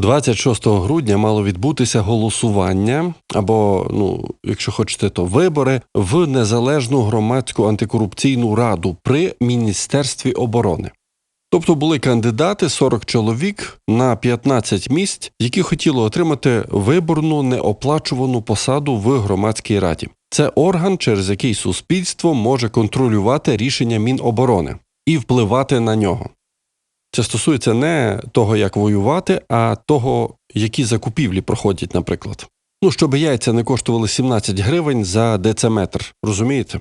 26 грудня мало відбутися голосування, або, ну, якщо хочете, то вибори в незалежну громадську антикорупційну раду при Міністерстві оборони. Тобто були кандидати 40 чоловік на 15 місць, які хотіли отримати виборну неоплачувану посаду в громадській раді. Це орган, через який суспільство може контролювати рішення Міноборони і впливати на нього. Це стосується не того, як воювати, а того, які закупівлі проходять, наприклад. Ну, щоб яйця не коштували 17 гривень за дециметр, розумієте?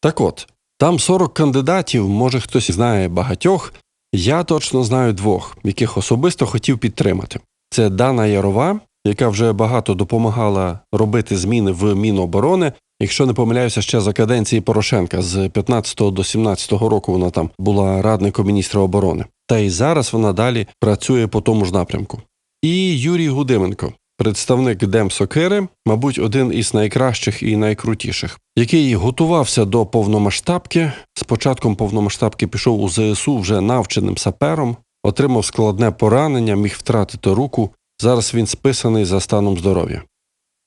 Так от, там 40 кандидатів, може хтось знає багатьох. Я точно знаю двох, яких особисто хотів підтримати. Це Дана Ярова, яка вже багато допомагала робити зміни в Міноборони. Якщо не помиляюся, ще за каденції Порошенка з 15 до 17 року вона там була радником міністра оборони. Та й зараз вона далі працює по тому ж напрямку. І Юрій Гудименко, представник Демсокири, мабуть, один із найкращих і найкрутіших, який готувався до повномасштабки. З початком повномасштабки пішов у ЗСУ вже навченим сапером, отримав складне поранення, міг втратити руку. Зараз він списаний за станом здоров'я.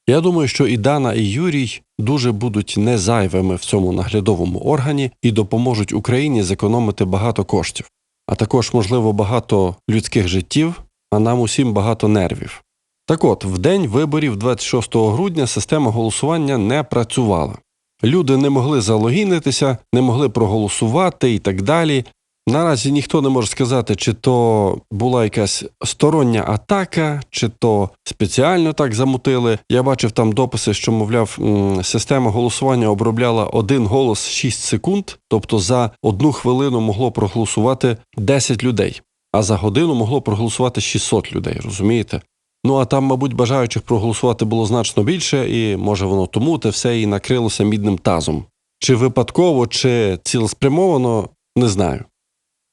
Я думаю, що і Дана, і Юрій дуже будуть незайвими в цьому наглядовому органі і допоможуть Україні зекономити багато коштів, а також, можливо, багато людських життів, а нам усім багато нервів. Так от, в день виборів 26 грудня система голосування не працювала. Люди не могли залогінитися, не могли проголосувати і так далі. Наразі ніхто не може сказати, чи то була якась стороння атака, чи то спеціально так замутили. Я бачив там дописи, що, мовляв, система голосування обробляла один голос 6 секунд, тобто за одну хвилину могло проголосувати 10 людей, а за годину могло проголосувати 600 людей, розумієте? Ну а там, мабуть, бажаючих проголосувати було значно більше, і може воно тому те все і накрилося мідним тазом. Чи випадково, чи цілеспрямовано, не знаю.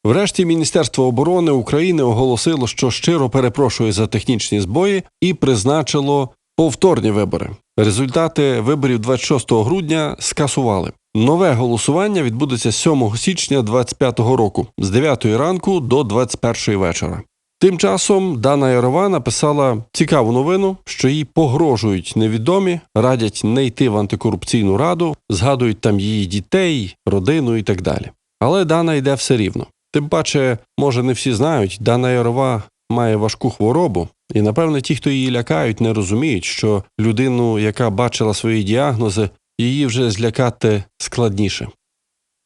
Врешті Міністерство оборони України оголосило, що щиро перепрошує за технічні збої і призначило повторні вибори. Результати виборів 26 грудня скасували. Нове голосування відбудеться 7 січня 2025 року з 9 ранку до 21 вечора. Тим часом Дана Ярова написала цікаву новину, що їй погрожують невідомі, радять не йти в антикорупційну раду, згадують там її дітей, родину і так далі. Але Дана йде все рівно. Тим паче, може, не всі знають, Дана Ярова має важку хворобу, і напевне ті, хто її лякають, не розуміють, що людину, яка бачила свої діагнози, її вже злякати складніше.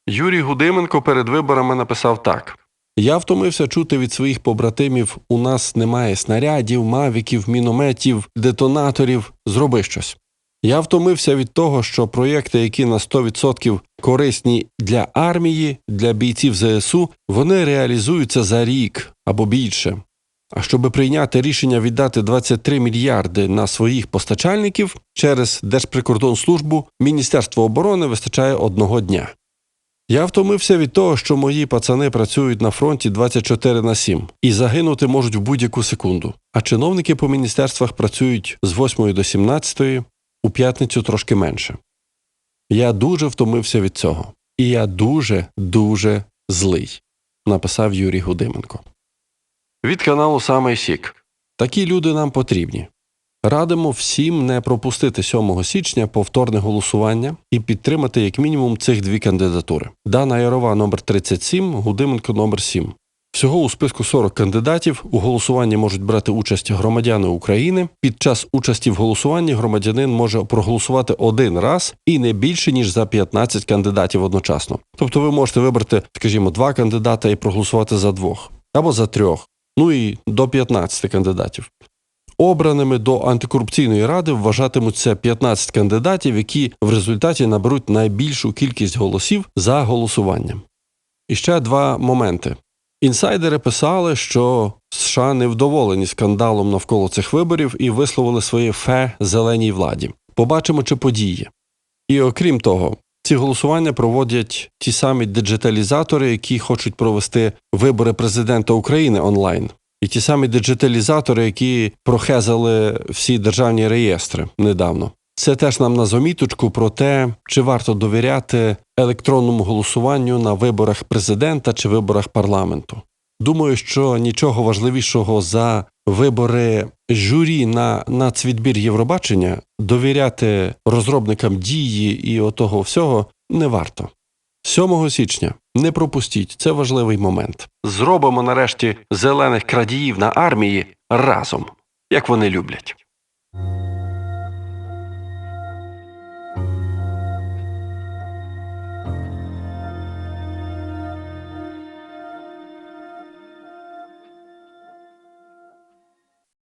Юрій Гудименко перед виборами написав так. Я втомився чути від своїх побратимів: у нас немає снарядів, мавіків, мінометів, детонаторів. Зроби щось. Я втомився від того, що проєкти, які на 100% корисні для армії, для бійців ЗСУ, вони реалізуються за рік або більше. А щоб прийняти рішення віддати 23 мільярди на своїх постачальників через Держприкордонслужбу, Міністерство оборони вистачає одного дня. Я втомився від того, що мої пацани працюють на фронті 24 на 7 і загинути можуть в будь-яку секунду. А чиновники по міністерствах працюють з 8 до 17, у п'ятницю трошки менше. Я дуже втомився від цього. І я дуже, дуже злий, написав Юрій Гудименко. Від каналу Самий Сік. Такі люди нам потрібні. Радимо всім не пропустити 7 січня повторне голосування і підтримати як мінімум цих дві кандидатури. Дана Ярова номер 37, Гудименко номер 7. Всього у списку 40 кандидатів у голосуванні можуть брати участь громадяни України. Під час участі в голосуванні громадянин може проголосувати один раз і не більше ніж за 15 кандидатів одночасно. Тобто ви можете вибрати, скажімо, два кандидата і проголосувати за двох або за трьох, ну і до 15 кандидатів. Обраними до антикорупційної ради вважатимуться 15 кандидатів, які в результаті наберуть найбільшу кількість голосів за голосуванням. І ще два моменти. Інсайдери писали, що США невдоволені скандалом навколо цих виборів і висловили своє фе зеленій владі. Побачимо, чи подіє. І окрім того, ці голосування проводять ті самі диджиталізатори, які хочуть провести вибори президента України онлайн. І ті самі диджиталізатори, які прохезали всі державні реєстри недавно. Це теж нам на заміточку про те, чи варто довіряти електронному голосуванню на виборах президента чи виборах парламенту. Думаю, що нічого важливішого за вибори журі на нацвідбір Євробачення, довіряти розробникам дії і отого всього не варто. 7 січня не пропустіть, це важливий момент. Зробимо нарешті зелених крадіїв на армії разом, як вони люблять.